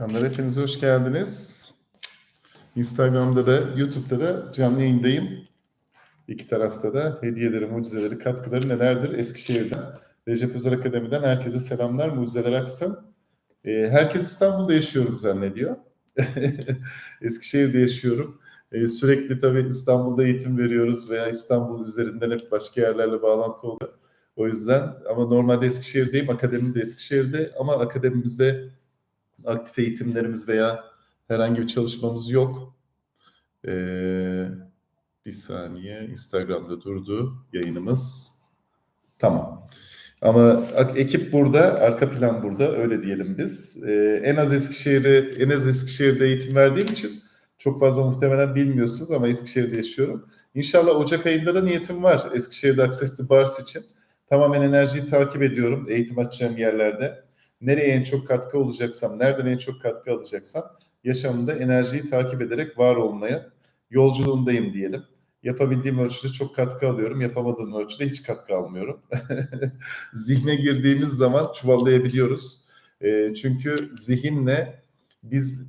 Canlar hepiniz hoş geldiniz. Instagram'da da YouTube'da da canlı yayındayım. İki tarafta da hediyeleri, mucizeleri, katkıları nelerdir? Eskişehir'den, Recep Özel Akademi'den herkese selamlar, mucizeler aksın. Ee, herkes İstanbul'da yaşıyorum zannediyor. Eskişehir'de yaşıyorum. Ee, sürekli tabii İstanbul'da eğitim veriyoruz veya İstanbul üzerinden hep başka yerlerle bağlantı oluyor. O yüzden ama normalde Eskişehir'deyim, akademim de Eskişehir'de ama akademimizde aktif eğitimlerimiz veya herhangi bir çalışmamız yok. Ee, bir saniye Instagram'da durdu yayınımız. Tamam. Ama ekip burada, arka plan burada öyle diyelim biz. Ee, en az Eskişehir'e, en az Eskişehir'de eğitim verdiğim için çok fazla muhtemelen bilmiyorsunuz ama Eskişehir'de yaşıyorum. İnşallah Ocak ayında da niyetim var Eskişehir'de Access to Bars için. Tamamen enerjiyi takip ediyorum eğitim açacağım yerlerde nereye en çok katkı olacaksam, nereden en çok katkı alacaksam yaşamımda enerjiyi takip ederek var olmaya yolculuğundayım diyelim. Yapabildiğim ölçüde çok katkı alıyorum, yapamadığım ölçüde hiç katkı almıyorum. Zihne girdiğimiz zaman çuvallayabiliyoruz. E, çünkü zihinle biz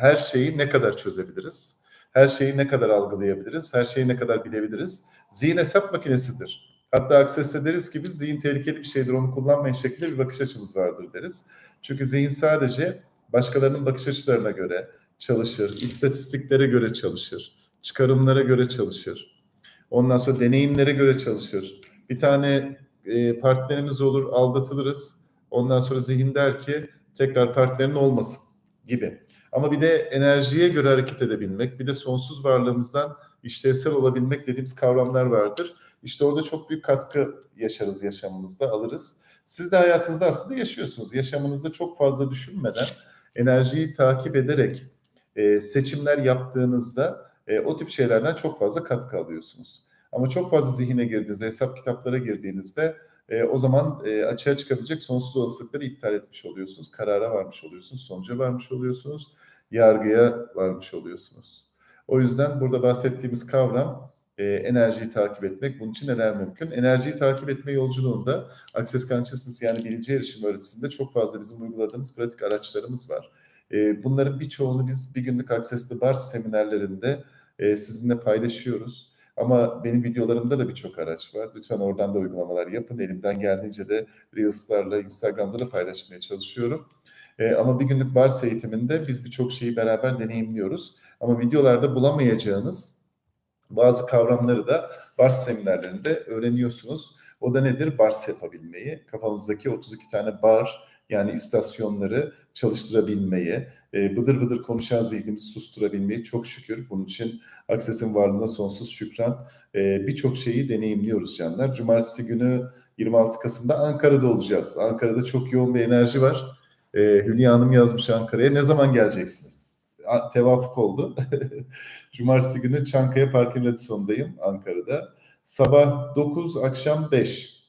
her şeyi ne kadar çözebiliriz? Her şeyi ne kadar algılayabiliriz? Her şeyi ne kadar bilebiliriz? Zihin hesap makinesidir. Hatta Access'te deriz ki biz zihin tehlikeli bir şeydir onu kullanmayın şeklinde bir bakış açımız vardır deriz. Çünkü zihin sadece başkalarının bakış açılarına göre çalışır, istatistiklere göre çalışır, çıkarımlara göre çalışır. Ondan sonra deneyimlere göre çalışır. Bir tane e, partnerimiz olur, aldatılırız. Ondan sonra zihin der ki tekrar partnerin olmasın gibi. Ama bir de enerjiye göre hareket edebilmek, bir de sonsuz varlığımızdan işlevsel olabilmek dediğimiz kavramlar vardır. İşte orada çok büyük katkı yaşarız yaşamımızda, alırız. Siz de hayatınızda aslında yaşıyorsunuz. Yaşamınızda çok fazla düşünmeden, enerjiyi takip ederek e, seçimler yaptığınızda e, o tip şeylerden çok fazla katkı alıyorsunuz. Ama çok fazla zihine girdiğinizde, hesap kitaplara girdiğinizde e, o zaman e, açığa çıkabilecek sonsuz olasılıkları iptal etmiş oluyorsunuz. Karara varmış oluyorsunuz, sonuca varmış oluyorsunuz, yargıya varmış oluyorsunuz. O yüzden burada bahsettiğimiz kavram e, enerjiyi takip etmek. Bunun için neler mümkün? Enerjiyi takip etme yolculuğunda Access Consciousness yani bilinci erişim öğretisinde çok fazla bizim uyguladığımız pratik araçlarımız var. E, bunların birçoğunu biz bir günlük Access to Bars seminerlerinde e, sizinle paylaşıyoruz. Ama benim videolarımda da birçok araç var. Lütfen oradan da uygulamalar yapın. Elimden geldiğince de Reels'larla, Instagram'da da paylaşmaya çalışıyorum. E, ama bir günlük bars eğitiminde biz birçok şeyi beraber deneyimliyoruz. Ama videolarda bulamayacağınız bazı kavramları da bars seminerlerinde öğreniyorsunuz. O da nedir? Bars yapabilmeyi, kafanızdaki 32 tane bar yani istasyonları çalıştırabilmeyi, e, bıdır bıdır konuşan zihnimizi susturabilmeyi çok şükür. Bunun için Akses'in varlığına sonsuz şükran. E, Birçok şeyi deneyimliyoruz canlar. Cumartesi günü 26 Kasım'da Ankara'da olacağız. Ankara'da çok yoğun bir enerji var. E, Hülya Hanım yazmış Ankara'ya. Ne zaman geleceksiniz? Tevafuk oldu. Cumartesi günü Çankaya Park'ın Radison'dayım Ankara'da. Sabah 9, akşam 5.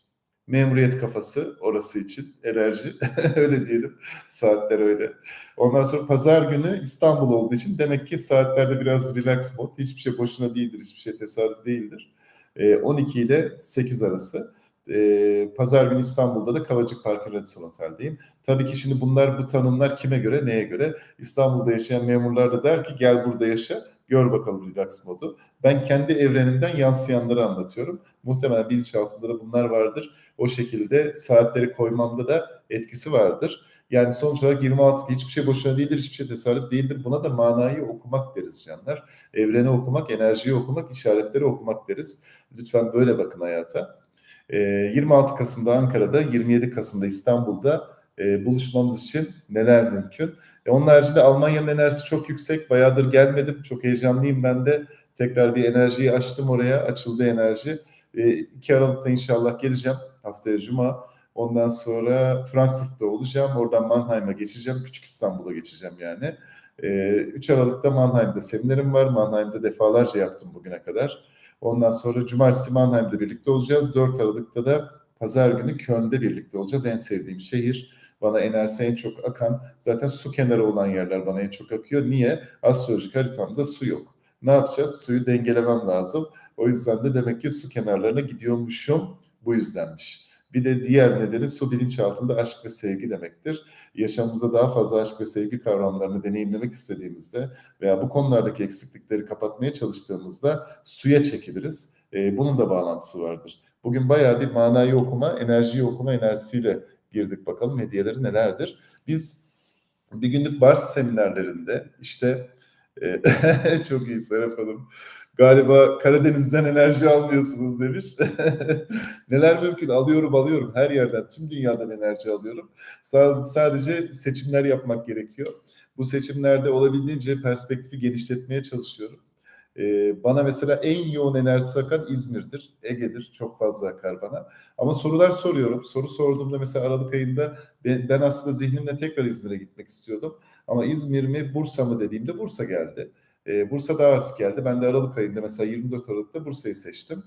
Memuriyet kafası orası için enerji. öyle diyelim. Saatler öyle. Ondan sonra pazar günü İstanbul olduğu için demek ki saatlerde biraz relax mod. Hiçbir şey boşuna değildir. Hiçbir şey tesadüf değildir. 12 ile 8 arası. E, Pazar günü İstanbul'da da Kavacık Park'ın Radisson Otel'deyim. Tabii ki şimdi bunlar bu tanımlar kime göre neye göre? İstanbul'da yaşayan memurlar da der ki gel burada yaşa gör bakalım relax modu. Ben kendi evrenimden yansıyanları anlatıyorum. Muhtemelen bilinçaltında da bunlar vardır. O şekilde saatleri koymamda da etkisi vardır. Yani sonuç olarak 26 hiçbir şey boşuna değildir, hiçbir şey tesadüf değildir. Buna da manayı okumak deriz canlar. Evreni okumak, enerjiyi okumak, işaretleri okumak deriz. Lütfen böyle bakın hayata. 26 ee, Kasım'da Ankara'da, 27 Kasım'da İstanbul'da e, buluşmamız için neler mümkün? E, onun haricinde Almanya'nın enerjisi çok yüksek. Bayağıdır gelmedim. Çok heyecanlıyım ben de. Tekrar bir enerjiyi açtım oraya. Açıldı enerji. E, 2 Aralık'ta inşallah geleceğim. Haftaya Cuma. Ondan sonra Frankfurt'ta olacağım. Oradan Mannheim'a geçeceğim. Küçük İstanbul'a geçeceğim yani. E, 3 Aralık'ta Mannheim'da seminerim var. Mannheim'da defalarca yaptım bugüne kadar. Ondan sonra Cumartesi Mannheim'de birlikte olacağız. 4 Aralık'ta da Pazar günü Köln'de birlikte olacağız. En sevdiğim şehir. Bana enerjisi en çok akan zaten su kenarı olan yerler bana en çok akıyor. Niye? Astrolojik haritamda su yok. Ne yapacağız? Suyu dengelemem lazım. O yüzden de demek ki su kenarlarına gidiyormuşum. Bu yüzdenmiş. Bir de diğer nedeni su bilinçaltında aşk ve sevgi demektir. Yaşamımıza daha fazla aşk ve sevgi kavramlarını deneyimlemek istediğimizde veya bu konulardaki eksiklikleri kapatmaya çalıştığımızda suya çekiliriz. E, bunun da bağlantısı vardır. Bugün bayağı bir manayı okuma, enerjiyi okuma enerjisiyle girdik bakalım hediyeleri nelerdir. Biz bir günlük bars seminerlerinde işte e, çok iyi Serap Hanım. Galiba Karadeniz'den enerji almıyorsunuz demiş. Neler mümkün? Alıyorum alıyorum. Her yerden, tüm dünyadan enerji alıyorum. Sadece seçimler yapmak gerekiyor. Bu seçimlerde olabildiğince perspektifi genişletmeye çalışıyorum. Ee, bana mesela en yoğun enerjisi akan İzmir'dir, Ege'dir. Çok fazla akar bana. Ama sorular soruyorum. Soru sorduğumda mesela Aralık ayında ben, ben aslında zihnimle tekrar İzmir'e gitmek istiyordum. Ama İzmir mi, Bursa mı dediğimde Bursa geldi. Ee, Bursa daha hafif geldi. Ben de Aralık ayında mesela 24 Aralık'ta Bursa'yı seçtim.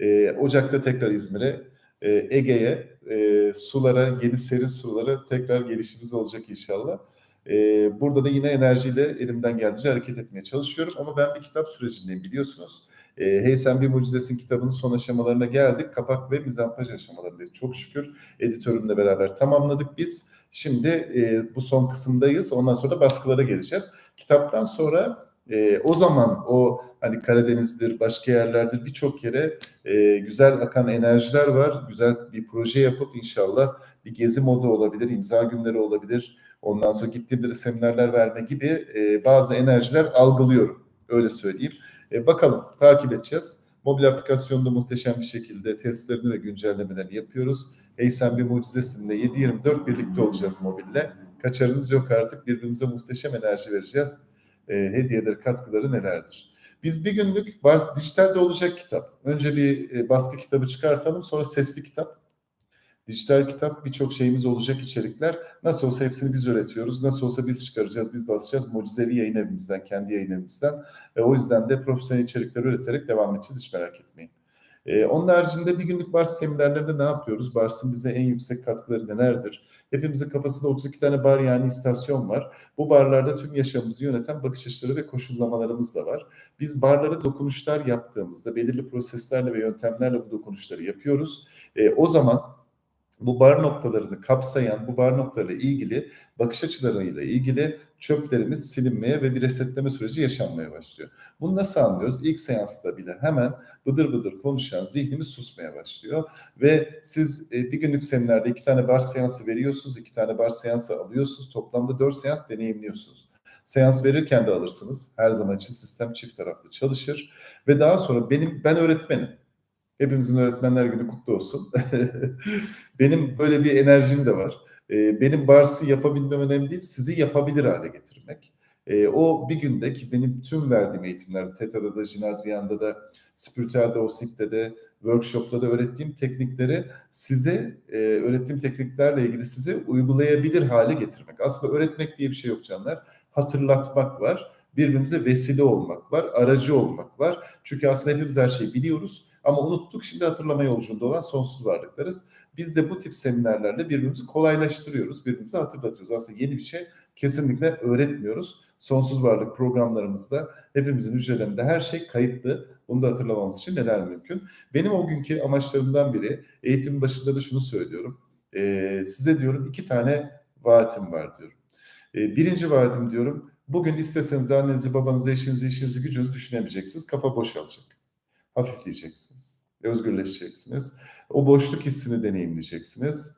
Ee, Ocak'ta tekrar İzmir'e, e, Ege'ye, e, sulara, yeni serin sulara tekrar gelişimiz olacak inşallah. Ee, burada da yine enerjiyle elimden geldiğince hareket etmeye çalışıyorum. Ama ben bir kitap sürecindeyim biliyorsunuz. E, hey Sen Bir Mucizesin kitabının son aşamalarına geldik. Kapak ve mizampaj aşamalarındayız. Çok şükür editörümle beraber tamamladık biz. Şimdi e, bu son kısımdayız. Ondan sonra baskılara geleceğiz. Kitaptan sonra e, o zaman o hani Karadeniz'dir, başka yerlerdir birçok yere e, güzel akan enerjiler var. Güzel bir proje yapıp inşallah bir gezi modu olabilir, imza günleri olabilir. Ondan sonra gittiğimde de seminerler verme gibi e, bazı enerjiler algılıyorum. Öyle söyleyeyim. E, bakalım takip edeceğiz. Mobil aplikasyonda muhteşem bir şekilde testlerini ve güncellemelerini yapıyoruz. Hey sen bir mucizesinle 7-24 birlikte olacağız mobille. Kaçarınız yok artık. Birbirimize muhteşem enerji vereceğiz. E, hediyeleri, katkıları nelerdir? Biz bir günlük dijitalde olacak kitap. Önce bir e, baskı kitabı çıkartalım. Sonra sesli kitap. Dijital kitap birçok şeyimiz olacak içerikler. Nasıl olsa hepsini biz üretiyoruz. Nasıl olsa biz çıkaracağız, biz basacağız. Mucizevi yayın evimizden, kendi yayın evimizden. E, o yüzden de profesyonel içerikler üreterek devam edeceğiz. Hiç merak etmeyin. E, onun haricinde bir günlük Bars seminerlerinde ne yapıyoruz? Bars'ın bize en yüksek katkıları nelerdir? Hepimizin kafasında 32 tane bar yani istasyon var. Bu barlarda tüm yaşamımızı yöneten bakış açıları ve koşullamalarımız da var. Biz barlara dokunuşlar yaptığımızda belirli proseslerle ve yöntemlerle bu dokunuşları yapıyoruz. E, o zaman bu bar noktalarını kapsayan, bu bar noktalarıyla ilgili bakış açılarıyla ilgili çöplerimiz silinmeye ve bir resetleme süreci yaşanmaya başlıyor. Bunu nasıl anlıyoruz? İlk seansta bile hemen bıdır bıdır konuşan zihnimiz susmaya başlıyor. Ve siz e, bir günlük seminerde iki tane bar seansı veriyorsunuz, iki tane bar seansı alıyorsunuz. Toplamda dört seans deneyimliyorsunuz. Seans verirken de alırsınız. Her zaman için sistem çift taraflı çalışır. Ve daha sonra benim ben öğretmenim. Hepimizin öğretmenler günü kutlu olsun. benim böyle bir enerjim de var. Ee, benim barsı yapabilmem önemli değil, sizi yapabilir hale getirmek. E, o bir günde ki benim tüm verdiğim eğitimler, TETA'da da, Jinadriyan'da da, Spiritüelde Osik'te de, workshop'ta da öğrettiğim teknikleri size, e, öğrettiğim tekniklerle ilgili size uygulayabilir hale getirmek. Aslında öğretmek diye bir şey yok canlar. Hatırlatmak var, birbirimize vesile olmak var, aracı olmak var. Çünkü aslında hepimiz her şeyi biliyoruz ama unuttuk şimdi hatırlama yolculuğunda olan sonsuz varlıklarız. Biz de bu tip seminerlerle birbirimizi kolaylaştırıyoruz, birbirimize hatırlatıyoruz. Aslında yeni bir şey kesinlikle öğretmiyoruz. Sonsuz varlık programlarımızda hepimizin hücrelerinde her şey kayıtlı. Bunu da hatırlamamız için neler mümkün? Benim o günkü amaçlarımdan biri, eğitimin başında da şunu söylüyorum. Ee, size diyorum iki tane vaatim var diyorum. Ee, birinci vaatim diyorum, bugün isteseniz de annenizi, babanızı, eşinizi, işinizi, gücünüzü düşünemeyeceksiniz. Kafa boşalacak hafifleyeceksiniz, özgürleşeceksiniz. O boşluk hissini deneyimleyeceksiniz.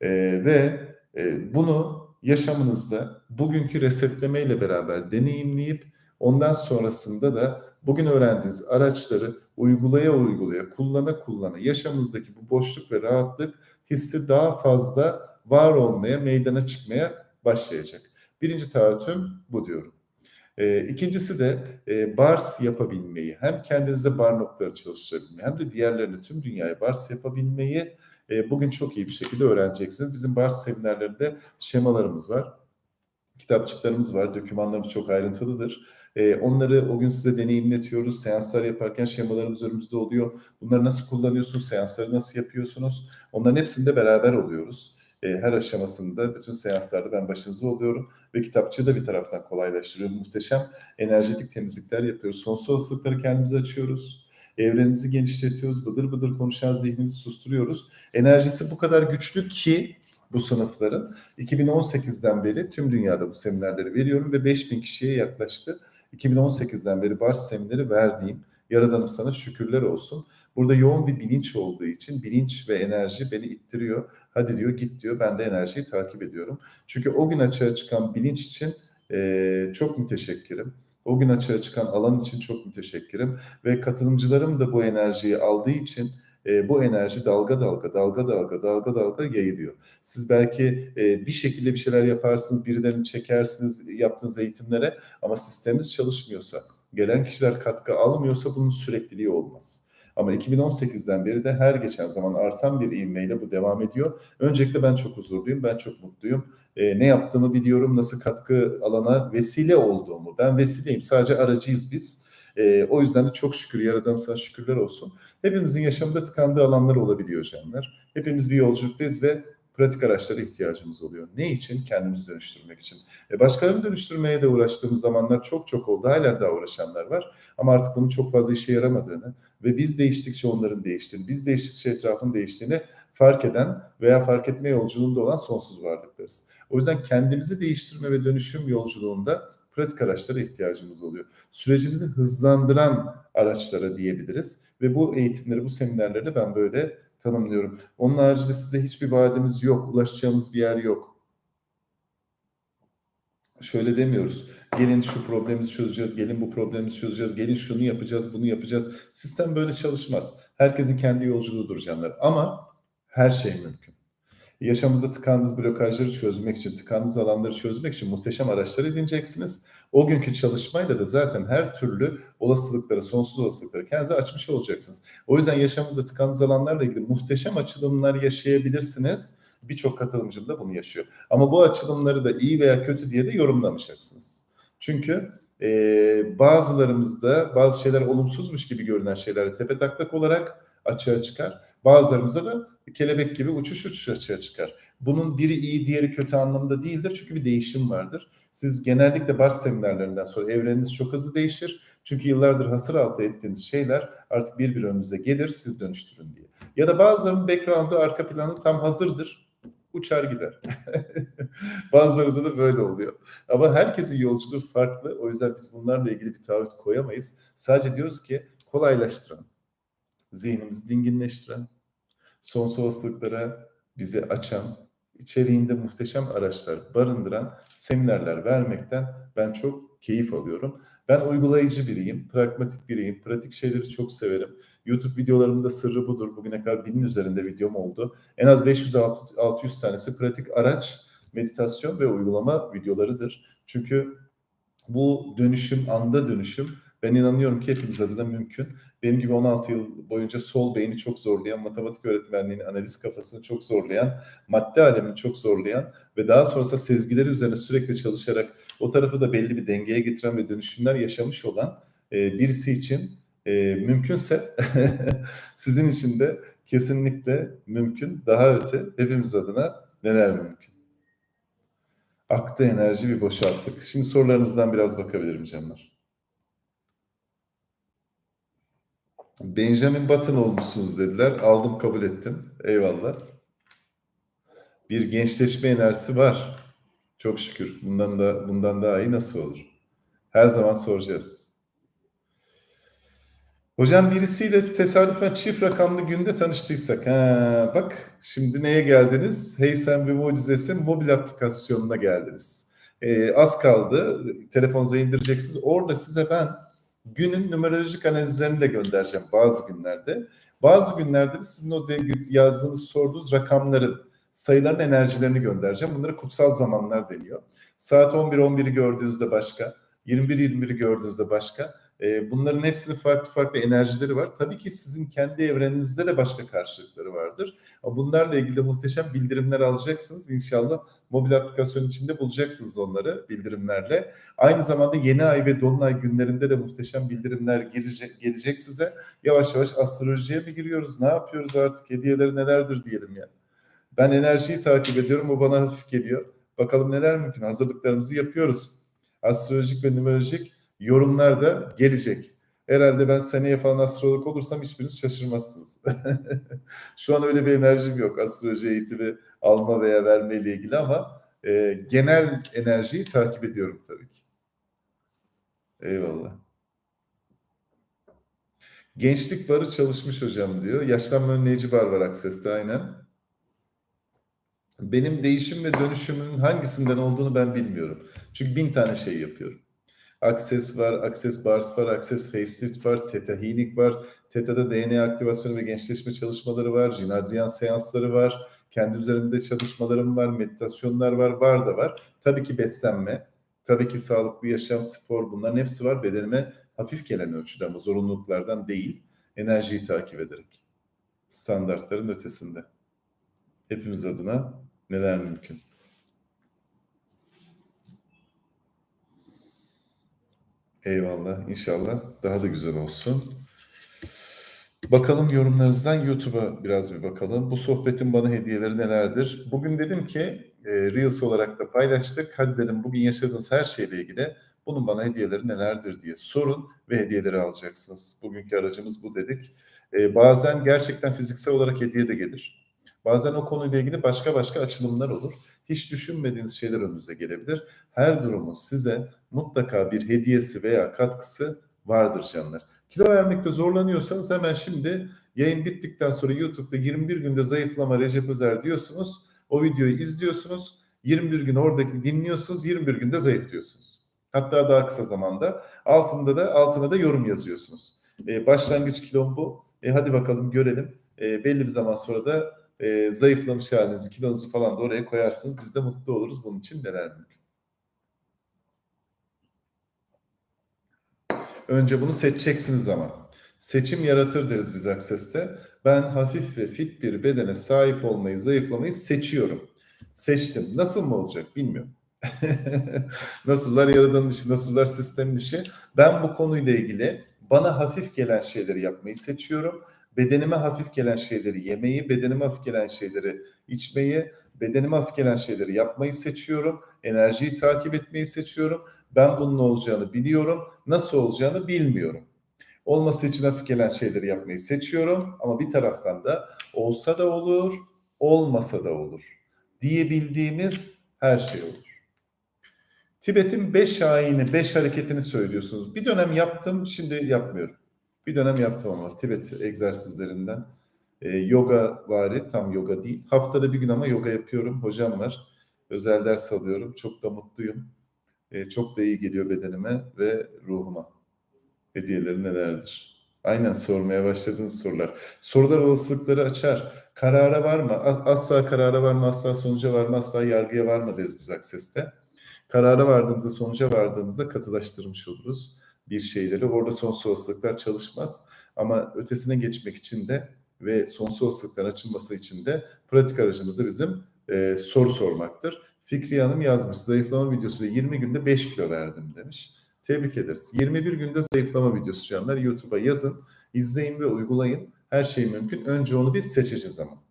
E, ve e, bunu yaşamınızda bugünkü resetleme ile beraber deneyimleyip ondan sonrasında da bugün öğrendiğiniz araçları uygulaya uygulaya, kullana kullana yaşamınızdaki bu boşluk ve rahatlık hissi daha fazla var olmaya, meydana çıkmaya başlayacak. Birinci taahhütüm bu diyorum. E, ikincisi de e, bars yapabilmeyi, hem kendinizde bar noktaları çalıştırabilmeyi hem de diğerlerini tüm dünyaya bars yapabilmeyi e, bugün çok iyi bir şekilde öğreneceksiniz. Bizim bars seminerlerinde şemalarımız var, kitapçıklarımız var, dokümanlarımız çok ayrıntılıdır. E, onları o gün size deneyimletiyoruz. Seanslar yaparken şemalarımız önümüzde oluyor. Bunları nasıl kullanıyorsunuz, seansları nasıl yapıyorsunuz? Onların hepsinde beraber oluyoruz e, her aşamasında bütün seanslarda ben başınızda oluyorum ve kitapçığı da bir taraftan kolaylaştırıyorum. Muhteşem enerjetik temizlikler yapıyoruz. Sonsuz olasılıkları kendimize açıyoruz. Evrenimizi genişletiyoruz. Bıdır bıdır konuşan zihnimizi susturuyoruz. Enerjisi bu kadar güçlü ki bu sınıfların 2018'den beri tüm dünyada bu seminerleri veriyorum ve 5000 kişiye yaklaştı. 2018'den beri Bars semineri verdiğim Yaradanım sana şükürler olsun. Burada yoğun bir bilinç olduğu için bilinç ve enerji beni ittiriyor. Hadi diyor git diyor ben de enerjiyi takip ediyorum. Çünkü o gün açığa çıkan bilinç için eee, çok müteşekkirim. O gün açığa çıkan alan için çok müteşekkirim. Ve katılımcılarım da bu enerjiyi aldığı için e, bu enerji dalga dalga, dalga dalga, dalga dalga yayılıyor. Siz belki e, bir şekilde bir şeyler yaparsınız, birilerini çekersiniz yaptığınız eğitimlere ama sisteminiz çalışmıyorsa, gelen kişiler katkı almıyorsa bunun sürekliliği olmaz. Ama 2018'den beri de her geçen zaman artan bir ivmeyle bu devam ediyor. Öncelikle ben çok huzurluyum, ben çok mutluyum. E, ne yaptığımı biliyorum, nasıl katkı alana vesile olduğumu. Ben vesileyim, sadece aracıyız biz. E, o yüzden de çok şükür, Yaradanım şükürler olsun. Hepimizin yaşamında tıkandığı alanlar olabiliyor canlar. Hepimiz bir yolculuktayız ve pratik araçlara ihtiyacımız oluyor. Ne için? Kendimizi dönüştürmek için. E başkalarını dönüştürmeye de uğraştığımız zamanlar çok çok oldu. Halen daha uğraşanlar var. Ama artık bunun çok fazla işe yaramadığını ve biz değiştikçe onların değiştiğini, biz değiştikçe etrafın değiştiğini fark eden veya fark etme yolculuğunda olan sonsuz varlıklarız. O yüzden kendimizi değiştirme ve dönüşüm yolculuğunda pratik araçlara ihtiyacımız oluyor. Sürecimizi hızlandıran araçlara diyebiliriz ve bu eğitimleri, bu seminerleri ben böyle tanımlıyorum. Onun haricinde size hiçbir vaadimiz yok, ulaşacağımız bir yer yok. Şöyle demiyoruz. Gelin şu problemimizi çözeceğiz, gelin bu problemimizi çözeceğiz, gelin şunu yapacağız, bunu yapacağız. Sistem böyle çalışmaz. Herkesin kendi yolculuğudur canlar. Ama her şey mümkün. Yaşamınızda tıkandığınız blokajları çözmek için, tıkandığınız alanları çözmek için muhteşem araçlar edineceksiniz. O günkü çalışmayla da zaten her türlü olasılıklara, sonsuz olasılıklara kendinizi açmış olacaksınız. O yüzden yaşamınızda tıkandığınız alanlarla ilgili muhteşem açılımlar yaşayabilirsiniz. Birçok katılımcım da bunu yaşıyor. Ama bu açılımları da iyi veya kötü diye de yorumlamayacaksınız. Çünkü e, bazılarımızda bazı şeyler olumsuzmuş gibi görünen şeyler tepe taklak olarak açığa çıkar. Bazılarımızda da kelebek gibi uçuş uçuş açığa çıkar. Bunun biri iyi diğeri kötü anlamda değildir. Çünkü bir değişim vardır. Siz genellikle bar seminerlerinden sonra evreniniz çok hızlı değişir. Çünkü yıllardır hasır altı ettiğiniz şeyler artık bir bir önünüze gelir siz dönüştürün diye. Ya da bazılarının background'u arka planı tam hazırdır. Uçar gider. Bazılarında da böyle oluyor. Ama herkesin yolculuğu farklı. O yüzden biz bunlarla ilgili bir taahhüt koyamayız. Sadece diyoruz ki kolaylaştıran, zihnimizi dinginleştiren, sonsuz olasılıklara bizi açan, içeriğinde muhteşem araçlar barındıran seminerler vermekten ben çok keyif alıyorum. Ben uygulayıcı biriyim, pragmatik biriyim, pratik şeyleri çok severim. YouTube videolarımda sırrı budur. Bugüne kadar binin üzerinde videom oldu. En az 500-600 tanesi pratik araç, meditasyon ve uygulama videolarıdır. Çünkü bu dönüşüm, anda dönüşüm ben inanıyorum ki hepimiz adına mümkün. Benim gibi 16 yıl boyunca sol beyni çok zorlayan, matematik öğretmenliğini, analiz kafasını çok zorlayan, madde alemini çok zorlayan ve daha sonrasında sezgileri üzerine sürekli çalışarak o tarafı da belli bir dengeye getiren ve dönüşümler yaşamış olan e, birisi için e, mümkünse sizin için de kesinlikle mümkün. Daha öte hepimiz adına neler mümkün? Aktı enerji bir boşalttık. Şimdi sorularınızdan biraz bakabilirim canlar. Benjamin Button olmuşsunuz dediler. Aldım kabul ettim. Eyvallah. Bir gençleşme enerjisi var. Çok şükür. Bundan da bundan daha iyi nasıl olur? Her zaman soracağız. Hocam birisiyle tesadüfen çift rakamlı günde tanıştıysak. Ha, bak şimdi neye geldiniz? Heysem ve Mucizesi mobil aplikasyonuna geldiniz. Ee, az kaldı. Telefonunuza indireceksiniz. Orada size ben günün numerolojik analizlerini de göndereceğim bazı günlerde. Bazı günlerde de sizin o yazdığınız, sorduğunuz rakamların, sayıların enerjilerini göndereceğim. Bunlara kutsal zamanlar deniyor. Saat 11-11'i gördüğünüzde başka, 21-21'i gördüğünüzde başka. Bunların hepsinin farklı farklı enerjileri var. Tabii ki sizin kendi evreninizde de başka karşılıkları vardır. Bunlarla ilgili de muhteşem bildirimler alacaksınız. İnşallah mobil aplikasyon içinde bulacaksınız onları bildirimlerle. Aynı zamanda yeni ay ve dolunay günlerinde de muhteşem bildirimler gelecek, gelecek size. Yavaş yavaş astrolojiye mi giriyoruz? Ne yapıyoruz artık? Hediyeleri nelerdir diyelim ya. Ben enerjiyi takip ediyorum. O bana hafif geliyor. Bakalım neler mümkün. Hazırlıklarımızı yapıyoruz. Astrolojik ve numerolojik yorumlar da gelecek. Herhalde ben seneye falan astrolog olursam hiçbiriniz şaşırmazsınız. Şu an öyle bir enerjim yok astroloji eğitimi alma veya verme ile ilgili ama e, genel enerjiyi takip ediyorum tabii ki. Eyvallah. Gençlik barı çalışmış hocam diyor. Yaşlanma önleyici bar var Akses'te aynen. Benim değişim ve dönüşümün hangisinden olduğunu ben bilmiyorum. Çünkü bin tane şey yapıyorum. Access var, Access Bars var, Access Facelift var, Theta Healing var. Theta'da DNA aktivasyonu ve gençleşme çalışmaları var. Jin Adrian seansları var. Kendi üzerimde çalışmalarım var, meditasyonlar var, var da var. Tabii ki beslenme, tabii ki sağlıklı yaşam, spor bunların hepsi var. Bedenime hafif gelen ölçüde ama zorunluluklardan değil. Enerjiyi takip ederek. Standartların ötesinde. Hepimiz adına neler mümkün? Eyvallah. İnşallah daha da güzel olsun. Bakalım yorumlarınızdan YouTube'a biraz bir bakalım. Bu sohbetin bana hediyeleri nelerdir? Bugün dedim ki e, Reels olarak da paylaştık. Hadi dedim bugün yaşadığınız her şeyle ilgili bunun bana hediyeleri nelerdir diye sorun ve hediyeleri alacaksınız. Bugünkü aracımız bu dedik. E, bazen gerçekten fiziksel olarak hediye de gelir. Bazen o konuyla ilgili başka başka açılımlar olur. Hiç düşünmediğiniz şeyler önünüze gelebilir. Her durumun size mutlaka bir hediyesi veya katkısı vardır canlar. Kilo vermekte zorlanıyorsanız hemen şimdi yayın bittikten sonra YouTube'da 21 günde zayıflama Recep Özer diyorsunuz. O videoyu izliyorsunuz. 21 gün oradaki dinliyorsunuz. 21 günde zayıflıyorsunuz. Hatta daha kısa zamanda. Altında da altına da yorum yazıyorsunuz. Ee, başlangıç kilom bu. E, hadi bakalım görelim. E, belli bir zaman sonra da e, zayıflamış halinizi, kilonuzu falan da oraya koyarsınız. Biz de mutlu oluruz. Bunun için neler mümkün. Önce bunu seçeceksiniz ama. Seçim yaratır deriz biz Akses'te. Ben hafif ve fit bir bedene sahip olmayı, zayıflamayı seçiyorum. Seçtim. Nasıl mı olacak bilmiyorum. nasıllar yaradanın işi, nasıllar sistemin işi. Ben bu konuyla ilgili bana hafif gelen şeyleri yapmayı seçiyorum. Bedenime hafif gelen şeyleri yemeyi, bedenime hafif gelen şeyleri içmeyi, bedenime hafif gelen şeyleri yapmayı seçiyorum. Enerjiyi takip etmeyi seçiyorum. Ben bunun olacağını biliyorum. Nasıl olacağını bilmiyorum. Olması için hafif gelen şeyleri yapmayı seçiyorum. Ama bir taraftan da olsa da olur, olmasa da olur. Diyebildiğimiz her şey olur. Tibet'in beş ayini, beş hareketini söylüyorsunuz. Bir dönem yaptım, şimdi yapmıyorum. Bir dönem yaptım ama Tibet egzersizlerinden. E, yoga vari, tam yoga değil. Haftada bir gün ama yoga yapıyorum. Hocam var. Özel ders alıyorum. Çok da mutluyum. E, çok da iyi geliyor bedenime ve ruhuma. Hediyeleri nelerdir? Aynen sormaya başladığınız sorular. Sorular olasılıkları açar. Karara var mı? Asla karara var mı? Asla sonuca var mı? Asla yargıya var mı deriz biz Akses'te. Karara vardığımızda, sonuca vardığımızda katılaştırmış oluruz bir şeyleri. Orada sonsuz olasılıklar çalışmaz. Ama ötesine geçmek için de ve sonsuz olasılıkların açılması için de pratik aracımız da bizim e, soru sormaktır. Fikriye Hanım yazmış. Zayıflama videosuyla 20 günde 5 kilo verdim demiş. Tebrik ederiz. 21 günde zayıflama videosu canlar. YouTube'a yazın, izleyin ve uygulayın. Her şey mümkün. Önce onu bir seçeceğiz ama.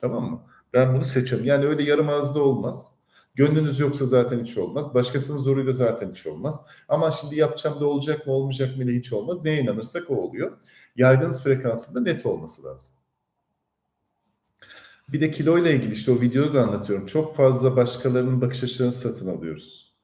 Tamam mı? Ben bunu seçiyorum. Yani öyle yarım ağızda olmaz. Gönlünüz yoksa zaten hiç olmaz. Başkasının zoruyla zaten hiç olmaz. Ama şimdi yapacağım da olacak mı olmayacak mı ile hiç olmaz. Neye inanırsak o oluyor. Yaydığınız frekansında net olması lazım. Bir de kilo ile ilgili işte o videoda da anlatıyorum. Çok fazla başkalarının bakış açılarını satın alıyoruz.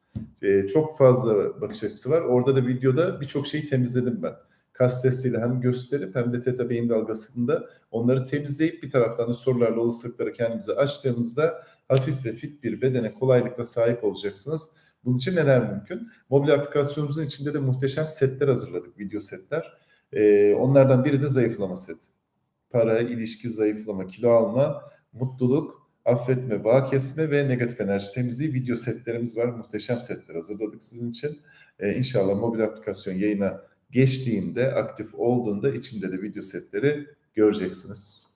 Ee, çok fazla bakış açısı var. Orada da videoda birçok şeyi temizledim ben. Kas testiyle hem gösterip hem de teta beyin dalgasında onları temizleyip bir taraftan da sorularla olasılıkları kendimize açtığımızda hafif ve fit bir bedene kolaylıkla sahip olacaksınız. Bunun için neler mümkün? Mobil aplikasyonumuzun içinde de muhteşem setler hazırladık, video setler. Ee, onlardan biri de zayıflama seti. Para, ilişki, zayıflama, kilo alma, mutluluk, affetme, bağ kesme ve negatif enerji temizliği video setlerimiz var. Muhteşem setler hazırladık sizin için. Ee, inşallah mobil aplikasyon yayına geçtiğinde, aktif olduğunda içinde de video setleri göreceksiniz.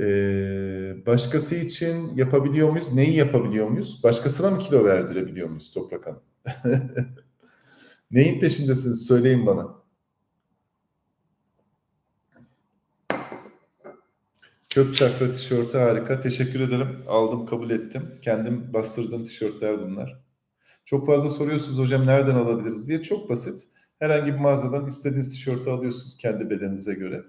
Ee, başkası için yapabiliyor muyuz? Neyi yapabiliyor muyuz? Başkasına mı kilo verdirebiliyor muyuz Toprak Hanım? Neyin peşindesiniz? Söyleyin bana. Kök çakra tişörtü harika. Teşekkür ederim. Aldım, kabul ettim. Kendim bastırdığım tişörtler bunlar. Çok fazla soruyorsunuz hocam nereden alabiliriz diye. Çok basit. Herhangi bir mağazadan istediğiniz tişörtü alıyorsunuz kendi bedeninize göre.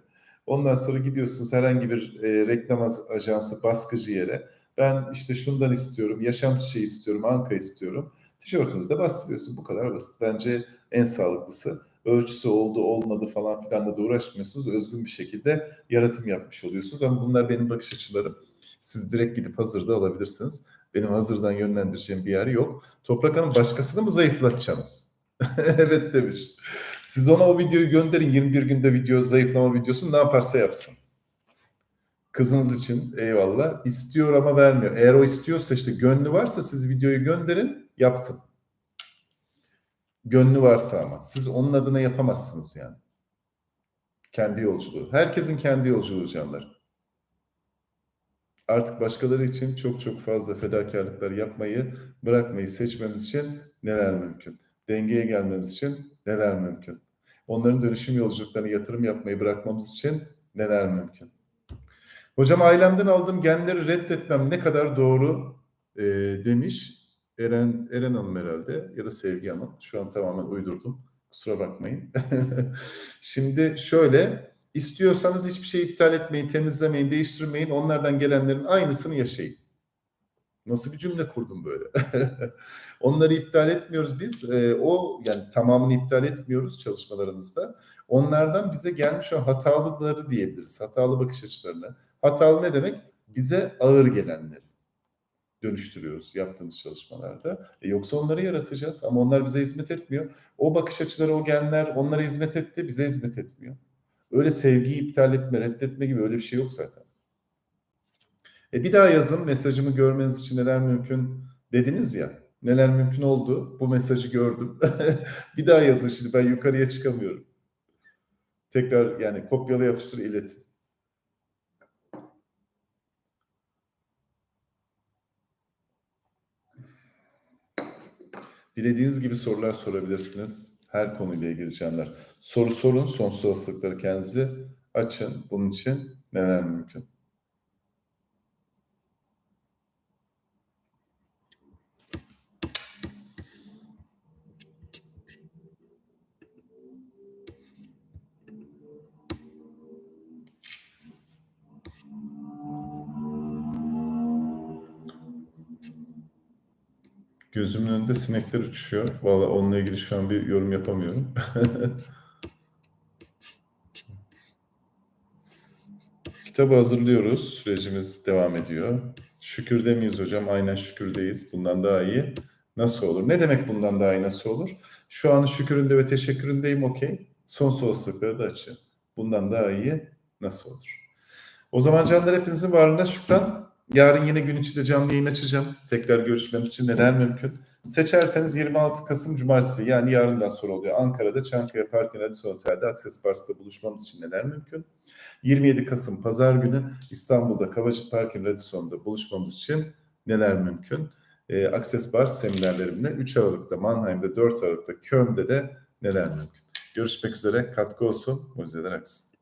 Ondan sonra gidiyorsunuz herhangi bir e, reklam ajansı, baskıcı yere. Ben işte şundan istiyorum, yaşam çiçeği istiyorum, anka istiyorum. Tişörtünüzü de bastırıyorsun. Bu kadar basit. Bence en sağlıklısı. Ölçüsü oldu, olmadı falan filan da uğraşmıyorsunuz. Özgün bir şekilde yaratım yapmış oluyorsunuz. Ama bunlar benim bakış açılarım. Siz direkt gidip hazırda alabilirsiniz. Benim hazırdan yönlendireceğim bir yer yok. Toprak Hanım başkasını mı zayıflatacaksınız? evet demiş. Siz ona o videoyu gönderin 21 günde video zayıflama videosu ne yaparsa yapsın. Kızınız için eyvallah. İstiyor ama vermiyor. Eğer o istiyorsa işte gönlü varsa siz videoyu gönderin yapsın. Gönlü varsa ama. Siz onun adına yapamazsınız yani. Kendi yolculuğu. Herkesin kendi yolculuğu canlar. Artık başkaları için çok çok fazla fedakarlıklar yapmayı, bırakmayı seçmemiz için neler mümkün? Dengeye gelmemiz için neler mümkün? Onların dönüşüm yolculuklarına yatırım yapmayı bırakmamız için neler mümkün? Hocam ailemden aldığım genleri reddetmem ne kadar doğru e, demiş Eren Eren Hanım herhalde ya da Sevgi Hanım. Şu an tamamen uydurdum. Kusura bakmayın. Şimdi şöyle istiyorsanız hiçbir şey iptal etmeyin, temizlemeyin, değiştirmeyin. Onlardan gelenlerin aynısını yaşayın. Nasıl bir cümle kurdum böyle? Onları iptal etmiyoruz biz. E, o yani tamamını iptal etmiyoruz çalışmalarımızda. Onlardan bize gelmiş o hatalıları diyebiliriz. Hatalı bakış açılarını. Hatalı ne demek? Bize ağır gelenleri dönüştürüyoruz yaptığımız çalışmalarda. E, yoksa onları yaratacağız ama onlar bize hizmet etmiyor. O bakış açıları, o genler onlara hizmet etti, bize hizmet etmiyor. Öyle sevgiyi iptal etme, reddetme gibi öyle bir şey yok zaten. E bir daha yazın mesajımı görmeniz için neler mümkün dediniz ya. Neler mümkün oldu? Bu mesajı gördüm. bir daha yazın şimdi ben yukarıya çıkamıyorum. Tekrar yani kopyala yapıştır iletin. Dilediğiniz gibi sorular sorabilirsiniz. Her konuyla ilgili canlar. Soru sorun, sonsuz olasılıkları kendinizi açın. Bunun için neler mümkün? Gözümün önünde sinekler uçuşuyor. Valla onunla ilgili şu an bir yorum yapamıyorum. Kitabı hazırlıyoruz. Sürecimiz devam ediyor. Şükürde miyiz hocam? Aynen şükürdeyiz. Bundan daha iyi nasıl olur? Ne demek bundan daha iyi nasıl olur? Şu an şüküründe ve teşekküründeyim okey. Son olasılıkları da açın. Bundan daha iyi nasıl olur? O zaman canlar hepinizin varlığına şükran. Yarın yine gün içinde canlı yayın açacağım. Tekrar görüşmemiz için neler mümkün? Seçerseniz 26 Kasım Cumartesi yani yarından sonra oluyor. Ankara'da Çankaya Park Radisson Otel'de Akses Pars'ta buluşmamız için neler mümkün? 27 Kasım Pazar günü İstanbul'da Kavacık Park'ın Radisson'da buluşmamız için neler mümkün? E, Access Bar seminerlerimle 3 Aralık'ta Mannheim'de 4 Aralık'ta Köln'de de neler mümkün? Görüşmek üzere. Katkı olsun. Mucizeler aksın.